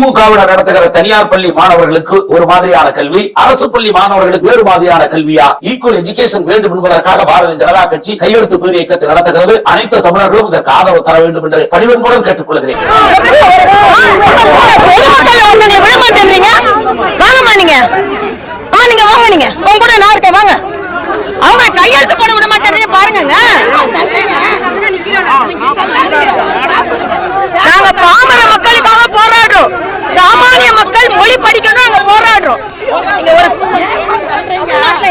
திமுகவினர் நடத்துகிற தனியார் பள்ளி மாணவர்களுக்கு ஒரு மாதிரியான கல்வி அரசு பள்ளி மாணவர்களுக்கு வேறு மாதிரியான கல்வியா? ஈக்குவல் எஜுகேஷன் வேண்டும் என்பதற்காக பாரதிய ஜனதா கட்சி கையெழுத்து பேர் இயக்கத்தை நடத்துகிறது. அனைத்து தமிழர்களும் இதற்கு ஆதரவு தர வேண்டும் என்று மூலம் கேட்டுக் கொள்கிறேன் பொதுமக்கள் அவங்களை விட மாட்டேன்றீங்க வாங்கம்மா நீங்க அம்மா நீங்க வாங்க நீங்க உங்க கூட நான் இருக்கேன் வாங்க அவங்க கையெழுத்து போட விட மாட்டேன்றீங்க பாருங்கங்க நாங்க பாமர மக்களுக்காக போராடுறோம் சாமானிய மக்கள் மொழி படிக்கணும் நாங்க போராடுறோம் நீங்க ஒரு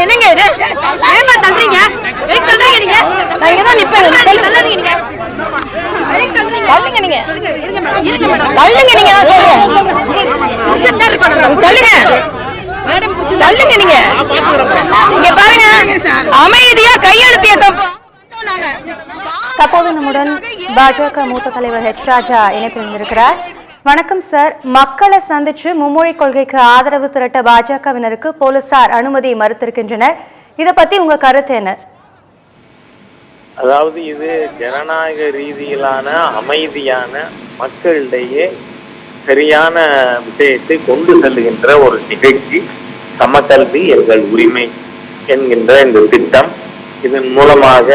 என்னங்க இது ஏமா தள்ளுறீங்க எதுக்கு தள்ளுறீங்க நீங்க நான் இங்க தான் நிப்பேன் தள்ளுங்க. நீங்க. தள்ளுங்க நீங்க. நான் சொல்றேன் தள்ளுங்க தள்ளுங்க நீங்க. இங்க பாருங்க. அமைதியா கையெழுத்து ஏத்த தற்போது நம்முடன் பாஜக மூத்த தலைவர் ஹெச் ராஜா இணைப்பில் இருக்கிறார் வணக்கம் சார் மக்களை சந்திச்சு மும்மொழி கொள்கைக்கு ஆதரவு திரட்ட பாஜகவினருக்கு போலீசார் அனுமதி மறுத்திருக்கின்றனர். இதை பத்தி உங்க கருத்து என்ன? அதாவது இது ஜனநாயக ரீதியிலான அமைதியான மக்களிடையே சரியான விஷயத்தை கொண்டு செல்லுகின்ற ஒரு நிகழ்ச்சி சமக்கல்வி எங்கள் உரிமை என்கின்ற இந்த திட்டம். இதன் மூலமாக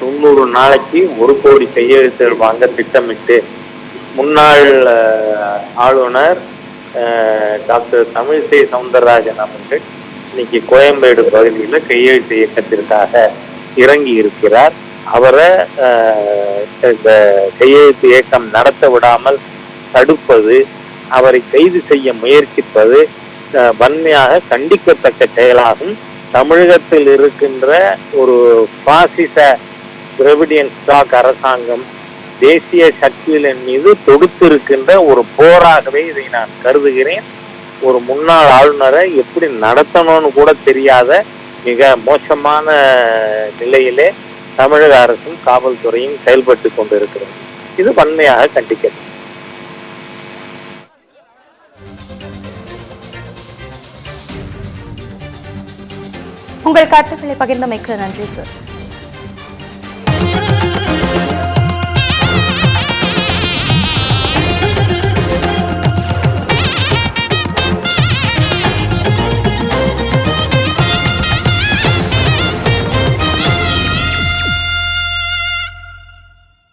தொண்ணூறு நாளைக்கு ஒரு கோடி கையெழுத்துகள் வாங்க திட்டமிட்டு முன்னாள் ஆளுநர் டாக்டர் தமிழிசை சவுந்தரராஜன் அவர்கள் இன்னைக்கு கோயம்பேடு பகுதியில் கையெழுத்து இயக்கத்திற்காக இறங்கி இருக்கிறார் அவரை இந்த கையெழுத்து இயக்கம் நடத்த விடாமல் தடுப்பது அவரை கைது செய்ய முயற்சிப்பது வன்மையாக கண்டிக்கத்தக்க செயலாகும். தமிழகத்தில் இருக்கின்ற ஒரு பாசிச திரவிடியன் ஸ்டாக் அரசாங்கம் தேசிய சக்திகளின் மீது தொடுத்திருக்கின்ற ஒரு போராகவே இதை நான் கருதுகிறேன். ஒரு முன்னாள் ஆளுநரை எப்படி நடத்தணும்னு கூட தெரியாத மிக மோசமான நிலையிலே தமிழக அரசும் காவல்துறையும் செயல்பட்டு கொண்டிருக்கிறது. இது வன்மையாக கண்டிக்கிறது. உங்கள் கருத்துக்களை பகிர்ந்தமைக்கு நன்றி சார்.